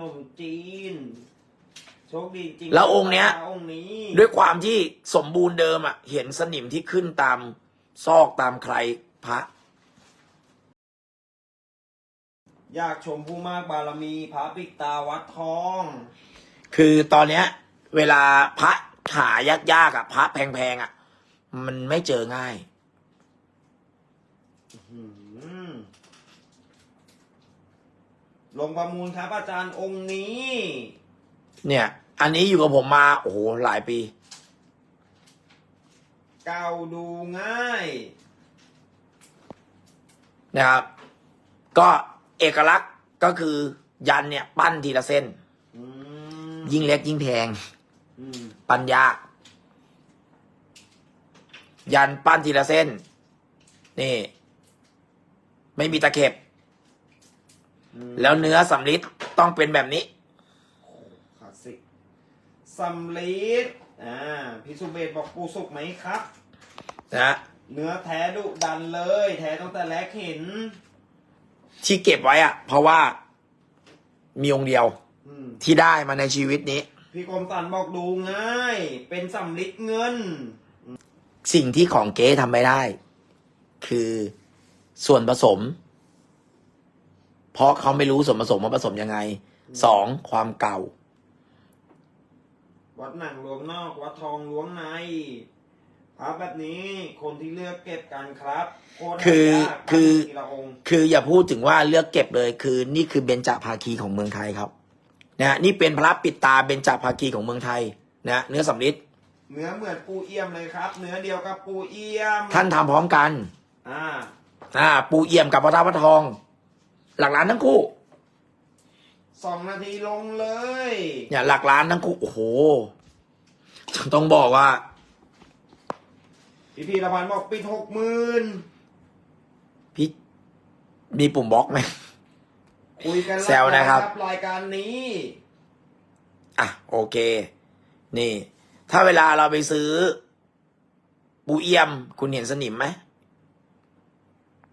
นมจีน โชคดีจริงแล้วองค์เนี้ย องค์นี้ด้วยความที่สมบูรณ์เดิมอะ เห็นสนิมที่ขึ้นตามซอกตามใครพระ อยากชมผู้มากบารมีพระปิดตาวัดทอง คือตอนเนี้ย เวลาพระหายากๆอะ พระแพงๆอะ มันไม่เจอง่าย อืม ลงประมูลครับอาจารย์องค์นี้ เนี่ย อันนี้อยู่กับผมมา โอ้โห หลายปี เก่าดูง่ายนะครับ ก็เอกลักษณ์ก็คือยันเนี่ยปั้นทีละเส้น อืมยิ่งเล็กยิ่งแพง อืมปั้นยาก ยันปั้นทีละเส้น นี่ ไม่มีตะเข็บอืม แล้วเนื้อสำลิดต้องเป็นแบบนี้คลาสสิกสำลีดอ่าพี่สุเบศบอกปูสุกไหมครับ นะเนื้อแท้ดุดันเลย แท้ตั้งแต่แรกเห็น ที่เก็บไว้อะเพราะว่ามีองค์เดียวอืมที่ได้มาในชีวิตนี้ พี่กรมสันบอกดูง่าย เป็นสำลิดเงิน สิ่งที่ของเก๊ทำไม่ได้ คือส่วนผสม เพราะเขาไม่รู้ส่วนผสมว่าผสมยังไงสองความเก่า วัดหนังหลวงนอก วัดทองหลวงในพระแบบนี้คนที่เลือกเก็บกันครับโตรคือหายากคือทีละองค์คืออย่าพูดถึงว่าเลือกเก็บเลย คือ นี่คือเบญจภาคีของเมืองไทยครับนะฮะนี่เป็นพระปิดตาเบญจภาคีของเมืองไทยนะเนื้อสำลิดเนื้อเหมือนปูเอี่ยมเลยครับ เนื้อเดียวกับปูเอี่ยม ท่านทำพร้อมกัน อ่า อ่า ปูเอี่ยมกับพระธาตุพระทอง หลักล้านทั้งคู่ สองนาทีลงเลย เนี่ยหลักล้านทั้งคู่ โอ้โหต้องบอกว่า พี่พีรพันธ์บอกปิดหกหมื่นพี่มีปุ่มบล็อกไหม คุยกันแซวนะครับ รายการนี้ อะ โอเค นี่ ถ้าเวลาเราไปซื้อ ปูเอี่ยม คุณเห็นสนิมไหม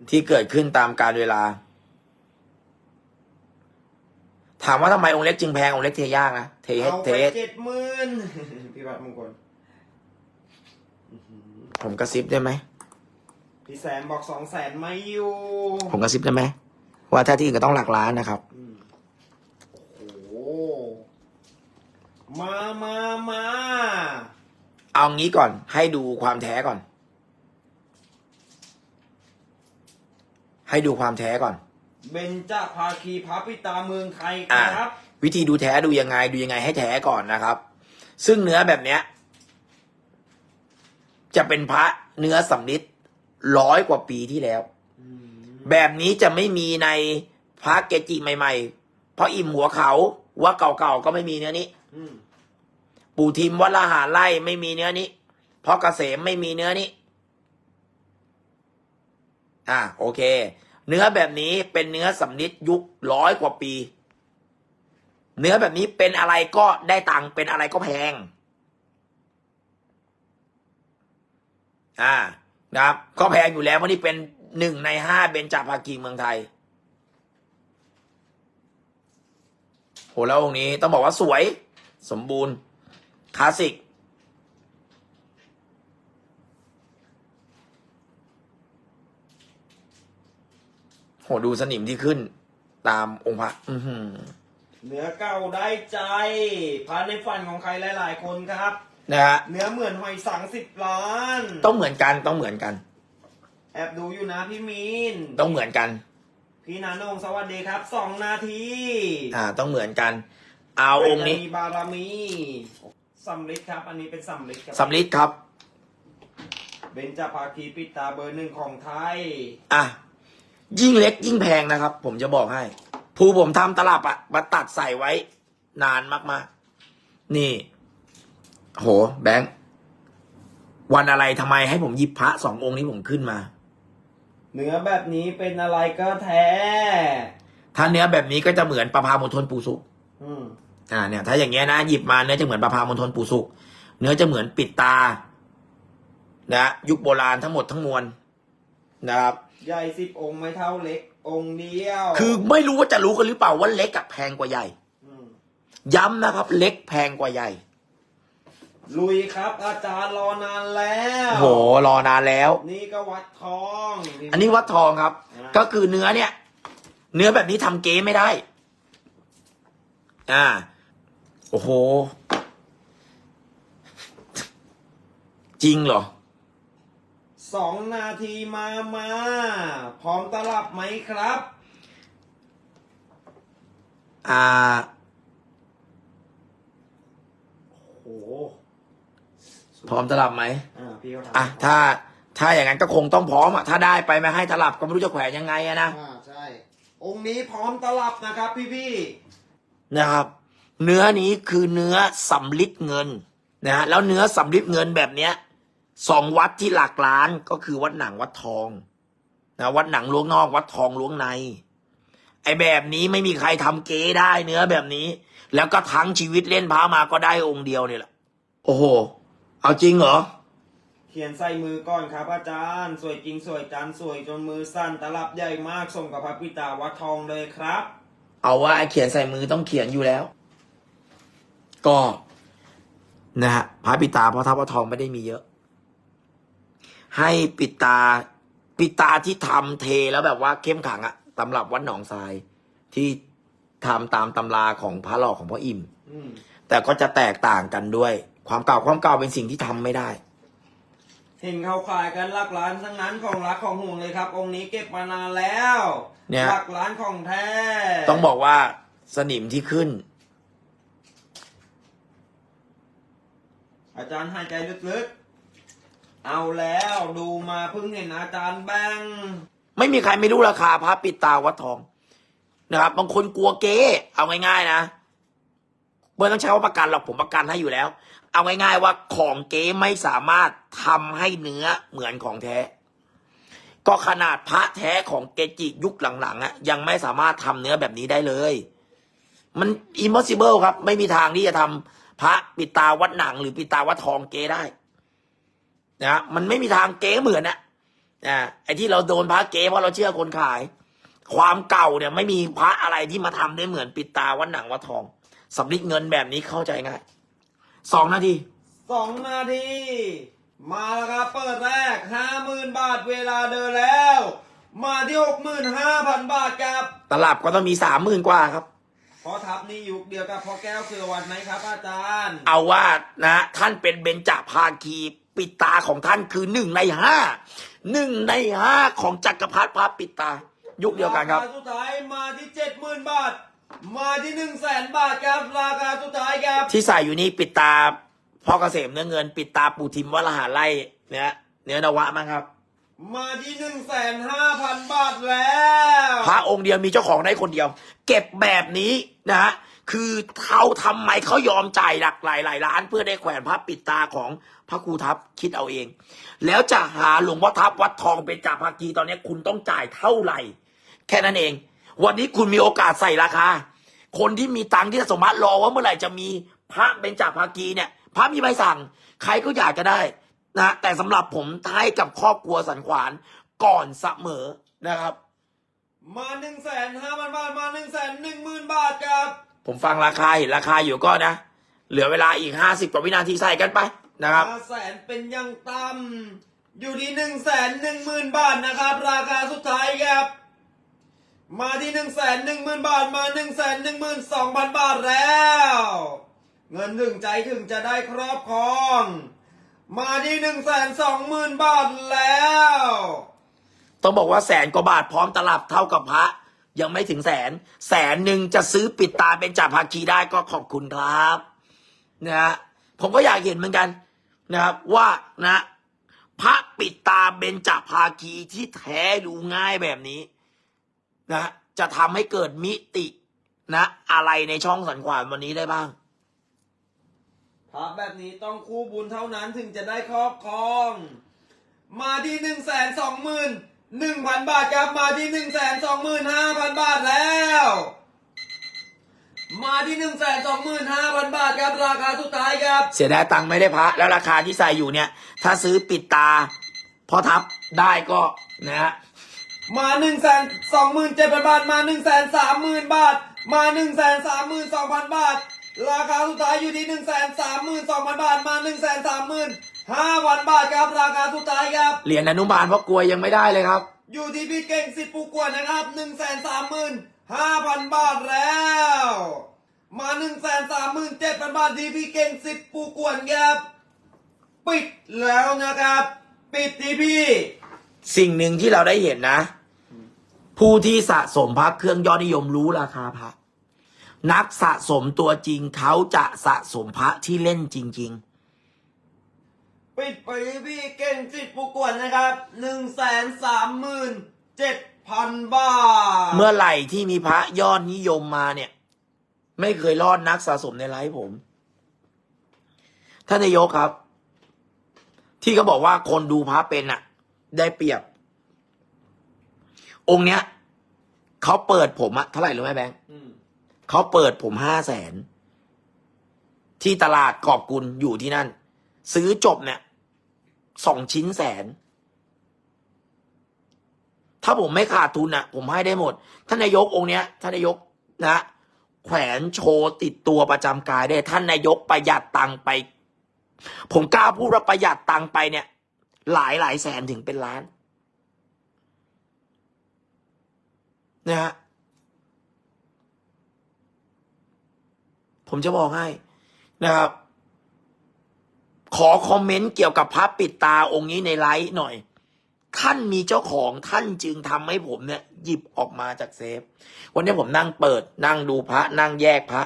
ที่เกิดขึ้นตามการเวลา ถามว่าทำไมองค์เล็กจึงแพงองค์เล็กเทยากนะเทให้เอาเทไปให้เจ็ดหมื่นพี่บัตรมงคลผมกระซิบได้ไหมพี่แสนบอกสองแสนไม่อยู่ผมกระซิบได้ไหมว่าถ้าที่อื่นก็ต้องหลักล้านนะครับ อืมโอ้โหมามามาเอางี้ก่อน ให้ดูความแท้ก่อน ให้ดูความแท้ก่อน เบญจภาคีพระปิตาเมืองไทยอ่าครับ วิธีดูแท้ดูยังไง ดูยังไงให้แท้ก่อนนะครับ ซึ่งเนื้อแบบเนี้ย จะเป็นพระเนื้อสำลิดร้อยกว่าปีที่แล้วอืมแบบนี้จะไม่มีในพระเกจิใหม่ ๆ เพราะอิ่มหัวเขาว่าเก่าๆก็ไม่มีเนื้อนี้อืมปู่ทิมวัดละหารไล่ไม่มีเนื้อนี้ เพราะเกษมไม่มีเนื้อนี้ อ่าโอเค เนื้อแบบนี้เป็นเนื้อสำลิดยุคร้อยกว่าปี เนื้อแบบนี้เป็นอะไรก็ได้ตังค์เป็นอะไรก็แพง อ่านะครับ ก็แพงอยู่แล้วเพราะนี่เป็นหนึ่งในห้าเบญจภาคีเมืองไทยโหแล้วองค์นี้ต้องบอกว่าสวย สมบูรณ์คลาสสิก หดูสนิมที่ขึ้น ตามองค์พระอือหือเนื้อเก่าได้ใจพระในฝันของใครหลาย ๆ คนครับนะฮะเนื้อเหมือนหอยสังสิบล้านต้องเหมือนกันต้องเหมือนกัน แอบดูอยู่นะพี่มีนต้องเหมือนกัน พี่นาโนงสวัสดีครับสองนาทีอ่า ต้องเหมือนกัน เอาองค์นี้ใครจะมีบารมีสำลิดครับ อันนี้เป็นสำลิดครับสำลิดครับเบญจภาคีปิดตาเบอร์หนึ่งของไทย อะ ยิ่งเล็กยิ่งแพงนะครับ ผมจะบอกให้ภูผมทำตลับอะมาตัดใส่ไว้ นานมากๆ นี่ โห แบงค์วันอะไรทำไมให้ผมหยิบพระสององค์นี้ผมขึ้นมา เนื้อแบบนี้เป็นอะไรก็แท้ ถ้าเนื้อแบบนี้ก็จะเหมือนประพามณฑลปูสุกอืมอ่าเนี่ย ถ้าอย่างเงี้ยนะหยิบมาเนื้อจะเหมือนประพามณฑลปูสุกเนื้อจะเหมือนปิดตา นะ ยุคโบราณทั้งหมดทั้งมวลนะครับ ใหญ่สิบองค์ไม่เท่าเล็ก องค์เดียวคือไม่รู้ว่าจะรู้กันหรือเปล่าว่าเล็กกับแพงกว่าใหญ่อืมย้ำนะครับ เล็กแพงกว่าใหญ่ลุยครับ อาจารย์รอนานแล้วโหรอนานแล้ว นี่ก็วัดทองอันนี้วัดทองครับอ่าก็คือเนื้อเนี่ย เนื้อแบบนี้ทำเก๊ไม่ได้ อ่า โอ้โห จริงเหรอ สองนาทีมามา พร้อมตลับไหมครับ อ่าโอ้โหพร้อมตลับไหม อ่าพี่เขาถามอะ ถ้า ถ้าอย่างนั้นก็คงต้องพร้อมอะ ถ้าได้ไปไม่ให้ตลับก็ไม่รู้จะแขวนยังไงอะนะ อ่าใช่ องค์นี้พร้อมตลับนะครับ พี่พี่นะครับ เนื้อนี้คือเนื้อสำลิดเงินนะฮะ แล้วเนื้อสำลิดเงินแบบเนี้ย สองวัดที่หลักล้านก็คือวัดหนังวัดทองนะวัดหนังล้วงนอก วัดทองล้วงใน ไอ้แบบนี้ไม่มีใครทำเก๊ได้เนื้อแบบนี้ แล้วก็ทั้งชีวิตเล่นพระมาก็ได้องค์เดียวเนี่ยแหละโอ้โห เอาจริงเหรอเขียนใส่มือก่อนครับอาจารย์ สวยจริงสวยจันสวยจนมือสั้นตลับใหญ่มากส่งกับพระพิตาวัดทองเลยครับ เอาว่าไอ้เขียนใส่มือต้องเขียนอยู่แล้ว ก็ นะฮะพระปิดตาเพราะทัพพระทองไม่ได้มีเยอะ ให้ปิดตา ปิดตาที่ทำเทแล้วแบบว่าเข้มขังอะตำรับวัดหนองทรายที่ทำตามตำราของพระหลอกของพ่ออิ่มอืมแต่ก็จะแตกต่างกันด้วย ความเก่าความเก่าเป็นสิ่งที่ทำไม่ได้ เห็นเขาขายกันหลักล้านทั้งนั้นของรักของห่วงเลยครับ องค์นี้เก็บมานานแล้วเนี่ย หลักล้านของแท้ ต้องบอกว่าสนิมที่ขึ้น อาจารย์หายใจลึกๆ เอาแล้วดูมาเพิ่งเห็นอาจารย์แบงค์ไม่มีใครไม่รู้ราคาพระปิดตาวัดทองนะครับบางคนกลัวเก๊เอาง่ายๆนะไม่ต้องใช้ว่าประกันหรอกผมประกันให้อยู่แล้ว เอาง่ายๆว่าของเก๊ไม่สามารถทำให้เนื้อเหมือนของแท้ ก็ขนาดพระแท้ของเกจิยุคหลังๆอะยังไม่สามารถทำเนื้อแบบนี้ได้เลย มัน impossible ครับ ไม่มีทางที่จะทำพระปิดตาวัดหนัง หรือปิดตาวัดทองเก๊ได้ นะมันไม่มีทางเก๊เหมือนอะอ่าไอ้ที่เราโดนพระเก๊เพราะเราเชื่อคนขาย ความเก่าเนี่ย ไม่มีพระอะไรที่มาทำได้เหมือนปิดตาวัดหนังวัดทองสำลิดเงินแบบนี้เข้าใจง่ายสองนาทีสองนาที มาแล้วครับเปิดแรกห้าหมื่นบาทเวลาเดินแล้ว มาที่หกหมื่นห้าพันบาทครับ ตลับก็ต้องมีสามหมื่นกว่าครับพอทับนี่ยุคเดียวกับพ่อแก้วคือวันไหมครับ อาจารย์ เอาว่านะ ท่านเป็นเบญจภาคี ปิดตาของท่านคือหนึ่งในห้าหนึ่งในห้าของจักรพรรดิพระปิดตา ยุคเดียวกันครับาาสุดท้ายมาที่เจ็ดหมื่นบาท มาที่หนึ่งแสนบาทครับราคาสุดท้ายครับ ที่ใส่อยู่นี่ปิดตาพ่อเกษมเนื้อเงิน ปิดตาปู่ทิมวรหาไล่เนี่ยเนื้อนวะมั้งครับ มาที่หนึ่งแสนห้าพันบาทแล้ว พระองค์เดียวมีเจ้าของได้คนเดียว เก็บแบบนี้นะฮะ คือเขาทำไมเขายอมจ่ายหลักหลายหลายล้านเพื่อได้แขวนพระปิดตาของพระครูทัพคิดเอาเอง แล้วจะหาหลวงพ่อทัพวัดทองเป็นจ่าภากีตอนนี้คุณต้องจ่ายเท่าไหร่ แค่นั้นเอง วันนี้คุณมีโอกาสใส่ราคา คนที่มีตังค์ที่จะสมมติรอว่าเมื่อไหร่จะมีพระเป็นจ่าภากีเนี่ย พระมีใบสั่ง ใครก็อยากจะได้นะแต่สำหรับผมให้กับครอบครัวสันขวานก่อนเสมอนะครับ มาหนึ่งแสนห้าพันบาทมาหนึ่งแสนหนึ่งหมื่นบาทครับ ผมฟังราคาเห็นราคาอยู่ก็นะ เหลือเวลาอีกห้าสิบกว่าวินาทีใส่กันไปนะครับห้าแสนเป็นอยังต่ำอยู่ที่หนึ่งแสนหนึ่งหมื่นบาทนะครับ ราคาสุดท้ายครับมาที่หนึ่งแสนหนึ่งหมื่นบาทมาหนึ่งแสนหนึ่งหมื่นสองพันบาทแล้ว เงินถึงใจถึงจะได้ครอบครอง มาที่หนึ่งแสนสองหมื่นบาทแล้ว ต้องบอกว่าแสนกว่าบาทพร้อมตลับเท่ากับพระ ยังไม่ถึงแสน แสนหนึ่งจะซื้อปิดตาเป็นจ่าภาคีได้ก็ขอบคุณครับนะฮะผมก็อยากเห็นเหมือนกันนะครับ ว่านะพระปิดตาเบญจภาคีที่แท้ดูง่ายแบบนี้นะจะทำให้เกิดมิตินะ อะไรในช่องสันขวานวันนี้ได้บ้างพระแบบนี้ต้องคู่บุญเท่านั้นถึงจะได้ครอบครอง มาที่หนึ่งแสนสองหมื่น หนึ่งพันบาทครับมาที่หนึ่งแสนสองหมื่นห้าพันบาทแล้ว มาที่หนึ่งแสนสองหมื่นห้าพันบาทครับราคาสุดท้ายครับ เสียดายตังค์ไม่ได้พระ แล้วราคาที่ใส่อยู่เนี่ย ถ้าซื้อปิดตาพอทับได้ก็นะฮะมาหนึ่งแสนสองหมื่นเจ็ดพันบาท มาหนึ่งแสนสามหมื่นบาท มาหนึ่งแสนสามหมื่นสองพันบาท ราคาสุดท้ายอยู่ที่หนึ่งแสนสามหมื่นสองพันบาท มาหนึ่งแสนสามหมื่น ห้าพันบาทครับราคาสุดท้ายครับ เหรียญอนุบาลเพราะกลัวยังไม่ได้เลยครับ อยู่ที่พี่เก่งสิทธิ์ปูกวนนะครับหนึ่งแสนสามหมื่นห้าพันบาทแล้ว มาหนึ่งแสนสามหมื่นเจ็ดพันบาทที่พี่เก่งสิทธิ์ปูกวนครับ ปิดแล้วนะครับ ปิดที่พี่ สิ่งหนึ่งที่เราได้เห็นนะ ผู้ที่สะสมพระเครื่องยอดนิยมรู้ราคาพระนักสะสมตัวจริงเขาจะสะสมพระที่เล่นจริง ปิดไปที่พี่เก่งสิทธิ์ปูกวนนะครับหนึ่งแสนสามหมื่นเจ็ดพันบาทๆเมื่อไหร่ที่มีพระยอดนิยมมาเนี่ย ไม่เคยรอดนักสะสมในไลฟ์ผม ท่านนายกครับ ที่เขาบอกว่าคนดูพระเป็นอะได้เปรียบ องค์เนี้ยเขาเปิดผมอะเท่าไหร่รู้ไหมแบงค์อืมเขาเปิดผมห้าแสนที่ตลาดกอบกุลอยู่ที่นั่น ซื้อจบเนี่ยสองชิ้นแสน ถ้าผมไม่ขาดทุนอะผมให้ได้หมด ท่านนายกองค์เนี้ย ท่านนายกนะแขวนโชว์ติดตัวประจำกายได้ ท่านนายกประหยัดตังค์ไป ผมกล้าพูดว่าประหยัดตังค์ไปเนี่ย หลายหลายแสนถึงเป็นล้านนะฮะผมจะบอกให้นะครับ ขอคอมเมนต์เกี่ยวกับพระปิดตาองค์นี้ในไลฟ์หน่อย ท่านมีเจ้าของท่านจึงทำให้ผมเนี่ย หยิบออกมาจากเซฟ วันนี้ผมนั่งเปิด นั่งดูพระ นั่งแยกพระ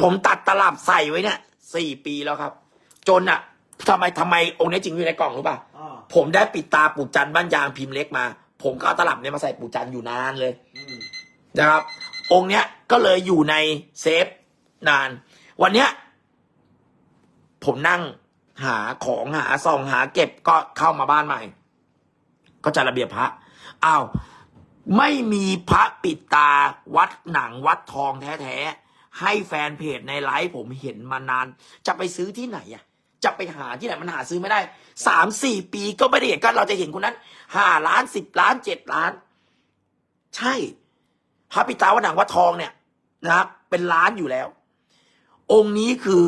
ผมตัดตลับใส่ไว้เนี่ยสี่ปีแล้วครับ จนอะทำไมทำไมองค์นี้จริงอยู่ในกล่องรู้ป่ะอ่าผมได้ปิดตาปู่จันทร์บ้านยางพิมพ์เล็กมา ผมก็เอาตลับเนี่ยมาใส่ปู่จันทร์อยู่นานเลยอืมนะครับ องค์เนี้ยก็เลยอยู่ในเซฟนาน วันเนี้ย ผมนั่งหาของหาซองหาเก็บก็เข้ามาบ้านใหม่ ก็จัดระเบียบพระอ้าวไม่มีพระปิดตาวัดหนังวัดทองแท้ๆให้แฟนเพจในไลฟ์ผมเห็นมานาน จะไปซื้อที่ไหนอะจะไปหาที่ไหนมันหาซื้อไม่ได้สามสี่ปีก็ไม่ได้เห็เราจะเห็นคนนั้นห้าล้านสิบล้านเจ็ดล้าน ใช่พระปิดตาวัดหนังวัดทองเนี่ยนะครับเป็นล้านอยู่แล้ว องค์นี้คือ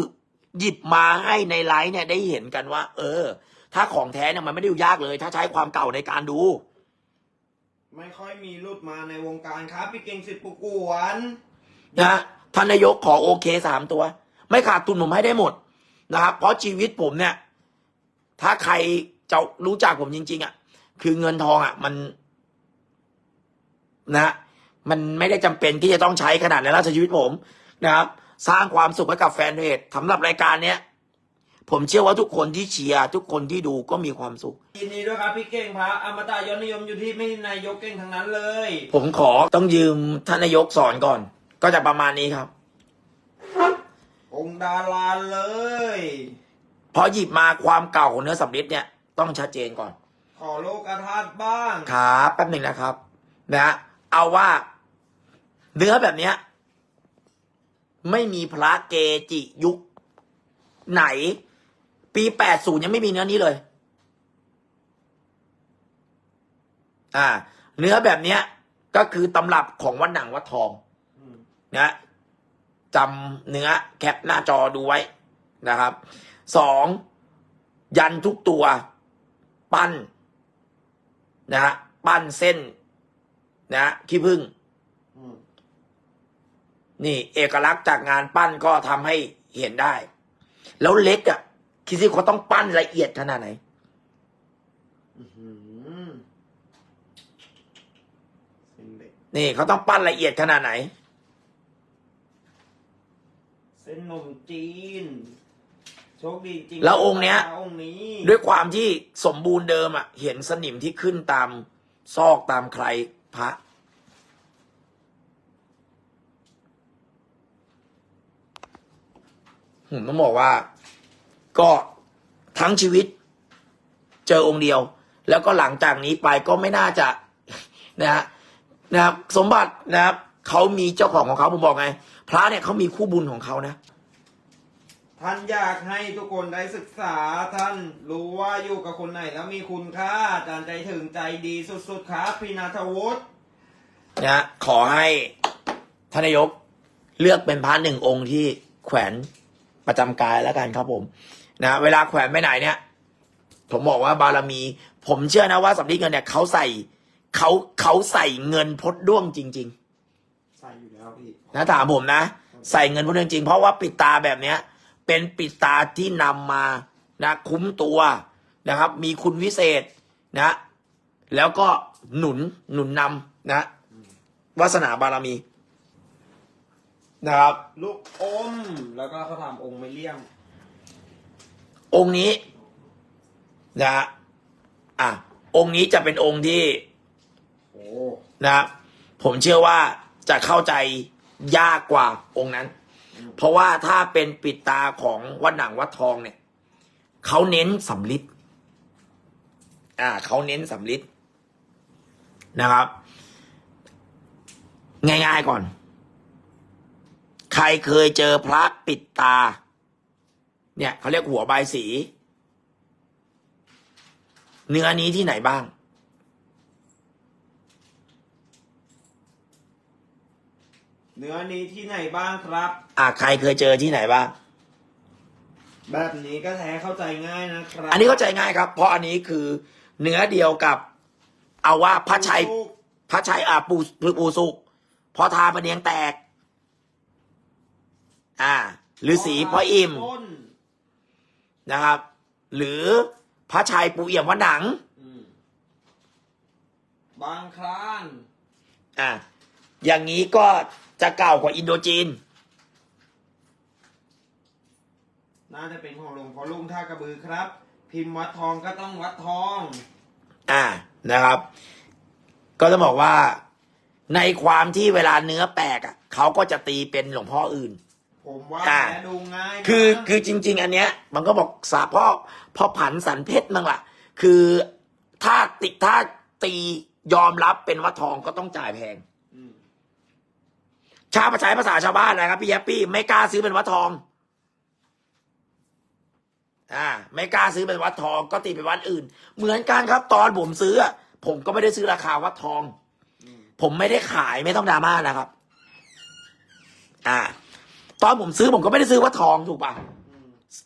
หยิบมาให้ในไลฟ์เนี่ยได้เห็นกันว่า เออ ถ้าของแท้เนี่ยมันไม่ได้ดูยากเลย ถ้าใช้ความเก่าในการดู ไม่ค่อยมีรุดมาในวงการครับ พี่เก่งสิทธิ์ปูกวนนะท่านนายกขอโอเคสามตัว ไม่ขาดทุนผมให้ได้หมดนะครับ เพราะชีวิตผมเนี่ย ถ้าใครจะรู้จักผมจริง ๆอะ คือเงินทองอะ มัน นะ มันไม่ได้จำเป็นที่จะต้องใช้ขนาดในราชชีวิตผมนะครับ สร้างความสุขให้กับแฟนเพจสำหรับรายการเนี้ย ผมเชื่อว่าทุกคนที่เชียร์ทุกคนที่ดูก็มีความสุข ยินดีด้วยครับพี่เก่งพระอมตะยอดนิยมอยู่ที่ไม่นายกเก่งทั้งนั้นเลย ผมขอต้องยืมท่านนายกสอนก่อน ก็จะประมาณนี้ครับ องค์ดาราเลย พอหยิบมาความเก่าของเนื้อสำริดเนี่ย ต้องชัดเจนก่อน ขอโลกอาทาตบ้าง ครับแป๊บหนึ่งนะครับ นะฮะเอาว่า เนื้อแบบเนี้ย ไม่มีพระเกจิยุค ไหน ปีแปดศูนย์ยังไม่มีเนื้อนี้เลย อ่า เนื้อแบบเนี้ย ก็คือตำรับของวัดหนังวัดทองอืมนะจำเนื้อแคปหน้าจอดูไว้นะครับสองยันทุกตัว ปั้นนะฮะปั้นเส้นนะขี้ผึ้งอืม นี่เอกลักษณ์จากงานปั้นก็ทำให้เห็นได้ แล้วเล็กอะ่ะคิดสิเขาต้องปั้นละเอียดขนาดไหนอื้อหือเส้นเล็กนี่เขาต้องปั้นละเอียดขนาดไหน เส้นนมจีนโชคดีจริงแล้วองค์เนี้ยองค์นี้ด้วยความที่สมบูรณ์เดิมอะ่ะ เห็นสนิมที่ขึ้นตามซอกตามใครพระ ผมต้องบอกว่า ก็ทั้งชีวิต เจอองค์เดียว แล้วก็หลังจากนี้ไปก็ไม่น่าจะนะฮะนะครับ สมบัตินะครับเขามีเจ้าของของเขาผมบอกไง พระเนี่ยเขามีคู่บุญของเขานะท่านอยากให้ทุกคนได้ศึกษาท่านรู้ว่าอยู่กับคนไหนแล้วมีคุณค่าอาจารย์ใจถึงใจดีสุดๆครับพี่นาทวุฒินะฮะขอให้ท่านนายกเลือกเป็นพระหนึ่งองค์ที่แขวน ประจำกายแล้วกันครับผมนะเวลาแขวนไปไหนเนี่ย ผมบอกว่าบารมี ผมเชื่อนะว่าสำลีเงินเนี่ยเขาใส่เขาเขาใส่เงินพดด้วงจริง ๆ ใส่อยู่แล้วพี่นะถามผมนะ ใส่เงินพวกนี้จริงๆเพราะว่าปิดตาแบบเนี้ย เป็นปิดตาที่นำมานะคุ้มตัวนะครับ มีคุณวิเศษนะ แล้วก็หนุนหนุนนำนะวาสนาบารมี นะครับ ลูกอม แล้วก็เขาทำองค์ไม่เลี่ยม องค์นี้นะฮะอะองค์นี้จะเป็นองค์ที่โอ้นะครับผมเชื่อว่าจะเข้าใจยากกว่าองค์นั้น เพราะว่าถ้าเป็นปิดตาของวัดหนังวัดทองเนี่ยเขาเน้นสำลิดอ่าเขาเน้นสำลิดนะครับ ง่ายๆก่อน ใครเคยเจอพระปิดตา เนี่ยเขาเรียกหัวใบายสี เนื้อนี้ที่ไหนบ้าง เนื้อนี้ที่ไหนบ้างครับ อ่าใครเคยเจอที่ไหนบ้าง แบบนี้ก็แท้เข้าใจง่ายนะครับอันนี้เข้าใจง่ายครับ เพราะอันนี้คือเนื้อเดียวกับ เอาว่าพระชัยลูกพระชัยอาปูปูสุกพอทาพระเนียงแตก อ่าหรือสีพระอิ่มต้นนะครับ หรือพระชัยปูเอี่ยมวัดหนังอืมบางครานอ่าอย่างนี้ก็จะเก่ากว่าอินโดจีน น่าจะเป็นของหลวงพ่อลุงท่ากระบือครับ พิมพ์วัดทองก็ต้องวัดทอง อ่านะครับ ก็จะบอกว่าในความที่เวลาเนื้อแปลกอะเขาก็จะตีเป็นหลวงพ่ออื่น ผมว่าอ่าแท้ดูง่ายนะคือคือจริง ๆ อันเนี้ย มันก็บอกสาพ่อพ่อผันสันเพชรนั่งล่ะ คือถ้าติถ้าตียอมรับเป็นวัดทองก็ต้องจ่ายแพง มชาวประช้ภาษาชาวบ้านนะครับพี่แยปปี้ไม่กล้าซื้อเป็นวัดทองอ่าไม่กล้าซื้อเป็นวัดทองก็ตีเป็นวัดอื่น เหมือนกันครับ ตอนผมซื้ออะผมก็ไม่ได้ซื้อราคาวัดทอง อืมผมไม่ได้ขายไม่ต้องดราม่านะครับ อ่า ตอนผมซื้อผมก็ไม่ได้ซื้อวัดทองถูกปะ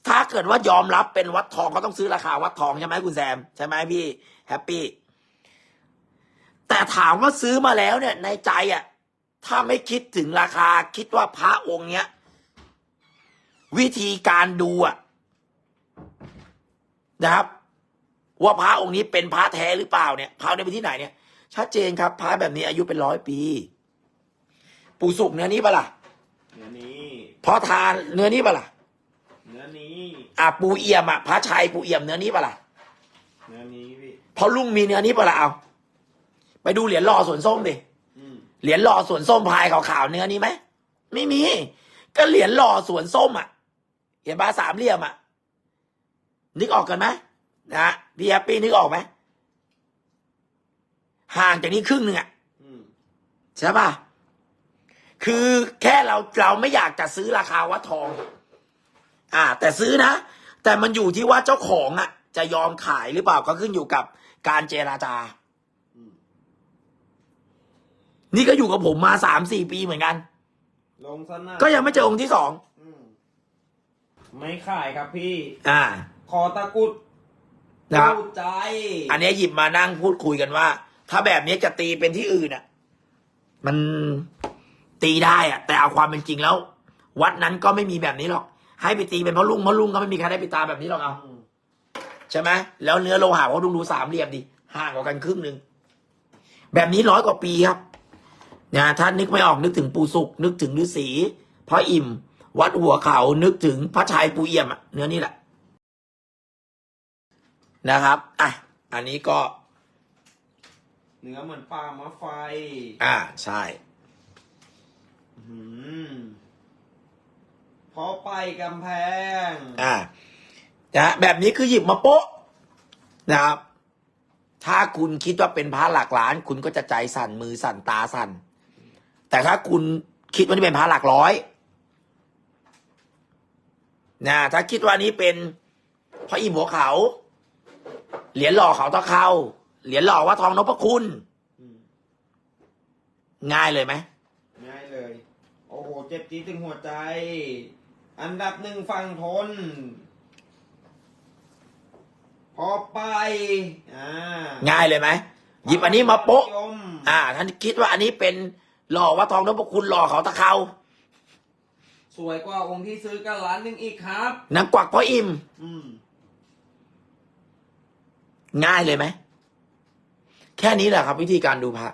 ถ้าเกิดว่ายอมรับเป็นวัดทองก็ต้องซื้อราคาวัดทองใช่ไหมคุณแซม ใช่ไหมพี่แฮปปี้แต่ถามว่าซื้อมาแล้วเนี่ย ในใจอะ่ะ ถ้าไม่คิดถึงราคาคิดว่าพระองค์เนี้ย วิธีการดูอะนะครับ ว่าพระองค์นี้เป็นพระแท้หรือเปล่าเนี่ยพระในไปที่ไหนเนี่ย ชัดเจนครับพระแบบนี้อายุเป็นร้อยปี ปู่สุกเนื้อนี้ปะล่ะเนื้อนี้ พอทานเนื้อนี้ปะล่ะ เนื้อนี้ อะปูเอี่ยมอะพระชัยปูเอี่ยมเนื้อนี้ปะล่ะ เนื้อนี้พี่ พอลุงมีเนื้อนี้ปะล่ะเอา ไปดูเหรียญหล่อสวนส้มดิ อืมเหรียญหล่อสวนส้มพายขาวๆเนื้อนี้ไหม ไม่มี ก็เหรียญหล่อสวนส้มอะ เห็นปะสามเหลี่ยมอะ นึกออกกันไหมนะพี่แฮปปี้นึกออกไหมห่างจากนี้ครึ่งหนึ่งอะ อืมใช่ปะ คือแค่เราเราไม่อยากจะซื้อราคาวัดทอง อ่า แต่ซื้อนะ แต่มันอยู่ที่ว่าเจ้าของอะจะยอมขายหรือเปล่าก็ขึ้นอยู่กับการเจราจาอืมนี่ก็อยู่กับผมมาสามสี่ปีเหมือนกัน ลงสนามก็ยังไม่เจอองค์ที่สองอืมไม่ขายครับพี่ อ่า ขอตะกรุดนะครับดูใจ อันนี้หยิบมานั่งพูดคุยกันว่า ถ้าแบบนี้จะตีเป็นที่อื่นอะ มัน ตีได้อะแต่เอาความเป็นจริงแล้ว วัดนั้นก็ไม่มีแบบนี้หรอก ให้ไปตีเป็นพ่อลุงพ่อลุงก็ไม่มีใครได้ไปตามแบบนี้หรอกเอาอืมใช่ไหมแล้วเนื้อโลหะเขาดูดูสามเหลี่ยมดิห่างกว่ากันครึ่งหนึ่งแบบนี้ร้อยกว่าปีครับนะถ้านึกไม่ออกนึกถึงปูสุกนึกถึงฤาษีพระอิ่ม วัดหัวเขานึกถึงพระชายปูเอี่ยมอะเนื้อนี่แหละนะครับอะอันนี้ก็ เนื้อเหมือนปลามะไฟ อ่าใช่อืม พอไปกำแพง อ่านะแบบนี้คือหยิบมาโป๊ะนะครับ ถ้าคุณคิดว่าเป็นพระหลักล้าน คุณก็จะใจสั่นมือสั่นตาสั่น แต่ถ้าคุณคิดว่านี่เป็นพระหลักร้อยนะถ้าคิดว่านี้เป็นพระอิมหัวเขา เหรียญหล่อเขาตะเข้าเหรียญหล่อว่าทองนพคุณอืมง่ายเลยไหมง่ายเลย โอ้โห เจ็บจี๊ดถึงหัวใจ อันดับหนึ่งฝั่งทน พอไป อ่า ง่ายเลยไหมหยิบอันนี้มาโป๊ะยม อ่า ท่านคิดว่าอันนี้เป็นหล่อว่าทองนพคุณหล่อเขาตะเขาสวยกว่าองค์ที่ซื้อกันล้านหนึ่งอีกครับ นางกวักเพราะอิ่ม อืม ง่ายเลยไหม แค่นี้แหละครับ วิธีการดูพระ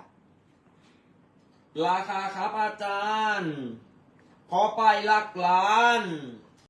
ราคาครับอาจารย์พอไปหลักล้าน